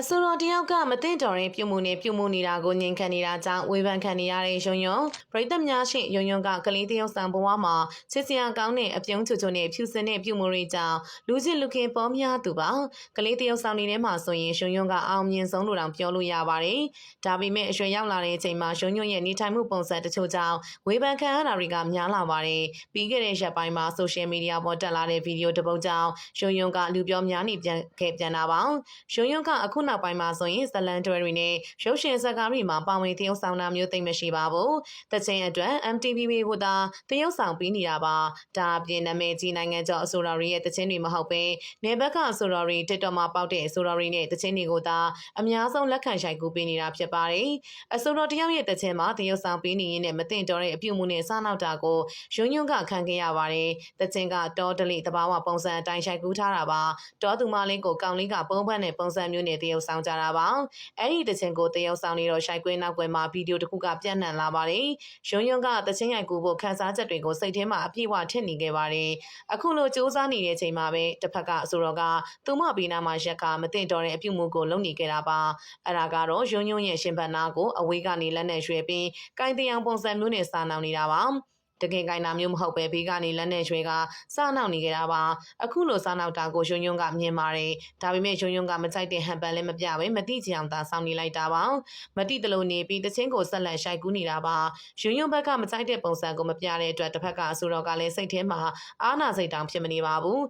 အဆိုတော်တယောက်ကမသိတော်ရင်ပြုမှုနေပြုမှုနေတာကိုငြိမ်ခံနေတာကြောင့်ဝေဖန်ခံနေရတဲ့ယွန်းယွန်းပရိသတ်များရှိယွန်းယွန်းကကလေးတယောက်ဆောင်ဘဝမှာချစ်စရာကောင်းတဲ့အပြုံးချွချွနဲ့ဖြူစင်တဲ့ပြုမှုတွေကြောင့်လူချင်းလူခင်ပေါ်များသူပါကလေးတယောက်ဆောင်နေတဲ့မှာဆိုရင်ယွန်းယွန်းကအောင်မြင်ဆုံးလို့တောင်ပြောလို့ရပါတယ်ဒါပေမဲ့အရွယ်ရောက်လာတဲ့အချိန်မှာယွန်းယွန်းရဲ့နေထိုင်မှုပုံစံတချို့ကြောင့်ဝေဖန်ခံရတာတွေကများလာပါတယ်ပြီးခဲ့တဲ့ရက်ပိုင်းမှာဆိုရှယ်မီဒီယာပေါ်တက်လာတဲ့ဗီဒီယိုတစ်ပုဒ်ကြောင့်ယွန်းယွန်းကလူပြောများနေပြန်ခဲ့ပြန်တာပါယွန်းယွန်းကအခုနောက်ပိုင်းမှာဆိုရင်ဇလန်တွဲတွေနဲ့ရုပ်ရှင်ဇာတ်ကားတွေမှာပါဝင်သရုပ်ဆောင်တာမျိုးသိမ့်မရှိပါဘူး။တချိန်အတွက် MTV ကိုသာသရုပ်ဆောင်ပြီးနေတာပါ။ဒါအပြင်နာမည်ကြီးနိုင်ငံကျော်အဆိုတော်တွေရဲ့တခြင်းတွေမဟုတ်ဘဲနေဘက်ကအဆိုတော်တွေ TikTok မှာပေါက်တဲ့အဆိုတော်တွေနဲ့တခြင်းတွေကိုသာအများဆုံးလက်ခံရိုက်ကူးပေးနေတာဖြစ်ပါတယ်။အဆိုတော်တယောက်ရဲ့တခြင်းမှာသရုပ်ဆောင်ပြီးနေရင်နဲ့မတင်တော်တဲ့အပြုမှုနဲ့စားနောက်တာကိုယွန်းယွန်းကခံခဲ့ရပါတယ်။တခြင်းကတောဒလိတဘာဝပုံစံအတိုင်းရိုက်ကူးထားတာပါ။တောသူမလေးကိုကောင်လေးကပုံဖက်နဲ့ပုံစံမျိုးနဲ့သရုပ်ဆောင်ကြတာပါ။အဲ့ဒီတခြင်းကိုတရုပ်ဆောင်နေတော့ရှိုက်ကွင်းနောက်ကွယ်မှာဗီဒီယိုတစ်ခုကပြန့်နှံ့လာပါတယ်။ယွန်းယွန်းကတခြင်းရိုက်ကူးဖို့ခန်းစားချက်တွေကိုစိတ်ထဲမှာအပြည့်အဝထည့်နေခဲ့ပါတယ်။အခုလိုစူးစမ်းနေတဲ့အချိန်မှာပဲတစ်ဖက်ကအဆိုတော်ကသူမဘီနာမှာရက်ကမတင်တော်တဲ့အပြုမှုကိုလုပ်နေခဲ့တာပါ။အဲ့ဒါကတော့ယွန်းယွန်းရဲ့ရှင်ဘတ်နာကိုအဝေးကနေလက်နဲ့ရွှဲပြီးကိုင်းတယံပုံစံမျိုးနဲ့စာနောင်နေတာပါ။ တကယ်ကိုင်းတာမျိုးမဟုတ်ပဲဘေးကနေလက်နဲ့ရွှဲကစားနောက်နေကြတာပါအခုလိုစားနောက်တာကိုယွန်းယွန်းကမြင်ပါတယ်ဒါပေမဲ့ယွန်းယွန်းကမကြိုက်တဲ့ဟန်ပန်လည်းမပြပဲမတိချအောင်သာစောင်းနေလိုက်တာပါမတိတလို့နေပြီးတချင်းကိုဆက်လက်ရှိုက်ကူးနေတာပါယွန်းယွန်းဘက်ကမကြိုက်တဲ့ပုံစံကိုမပြတဲ့အတွက်တစ်ဖက်ကအဆိုတော်ကလည်းစိတ်ထဲမှာအာနာစိတ်တောင်ဖြစ်မနေပါဘူး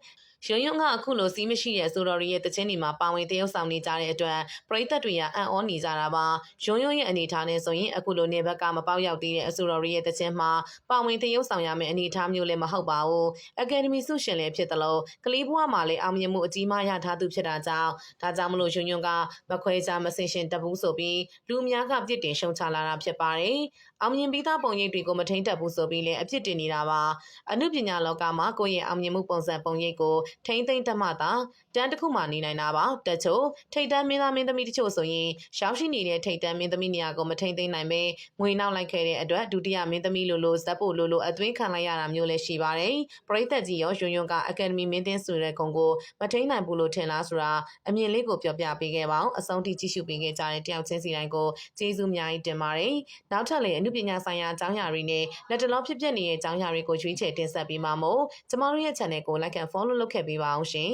ရုံရုံကအခုလိုစီးမရှိတဲ့ဆိုတော်ရဲ့တခြင်းတွေမှာပါဝင်တရုပ်ဆောင်နေကြတဲ့အတွက်ပရိသတ်တွေကအံ့ဩနေကြတာပါရုံရုံရဲ့အနေအထားနဲ့ဆိုရင်အခုလိုနေဘက်ကမပေါက်ရောက်သေးတဲ့အဆိုတော်ရဲ့တခြင်းမှာပါဝင်တရုပ်ဆောင်ရမယ့်အနေအထားမျိုးလည်းမဟုတ်ပါဘူးအကယ်ဒမီဆုရှင်လည်းဖြစ်သလိုကလေးဘဝမှာလည်းအောင်မြင်မှုအကြီးမားရထားသူဖြစ်တာကြောင့်ဒါကြောင့်မလို့ရုံရုံကမခွဲခြားမစင်ရှင်တပူးဆိုပြီးလူအများကပြစ်တင်ရှုံချလာတာဖြစ်ပါတယ်အောင်မြင်ပြီးသားပုံရိပ်တွေကိုမထိန်တက်ဘူးဆိုပြီးလည်းအပြစ်တင်နေတာပါအမှုပညာလောကမှာကိုယ့်ရဲ့အောင်မြင်မှုပုံစံပုံရိပ်ကိုထိမ့်သိမ့်တက်မှသာတန်းတစ်ခုမှနေနိုင်တာပါတချို့ထိတ်တန်းမင်းသားမင်းသမီးတချို့ဆိုရင်ရှောင်းရှိနေတဲ့ထိတ်တန်းမင်းသမီးနေရာကိုမထိမ့်သိမ့်နိုင်ပဲငွေနောက်လိုက်ခဲ့တဲ့အတွက်ဒုတိယမင်းသမီးလိုလိုဇက်ဖို့လိုလိုအသွင်းခံလိုက်ရတာမျိုးလည်းရှိပါတယ်ပရိသတ်ကြီးရောယွန်းယွန်းကအကယ်ဒမီမင်းတင်းဆိုတဲ့ဂုံကိုမထိန်နိုင်ဘူးလို့ထင်လားဆိုတာအမြင်လေးကိုပြောပြပေးခဲ့ပါအောင်အဆုံးထိကြည့်ရှုပေးခဲ့ကြတဲ့တယောက်ချင်းစီတိုင်းကိုကျေးဇူးအများကြီးတင်ပါတယ်နောက်ထပ်လည်းအမှုပညာဆိုင်ရာအကြောင်းအရာတွေနဲ့လက်တလောဖြစ်ပျက်နေတဲ့အကြောင်းအရာတွေကိုရွေးချယ်တင်ဆက်ပေးမှာမို့ကျမတို့ရဲ့ channel ကို like and follow လုပ်ခဲ့ပေးပါအောင်ရှင်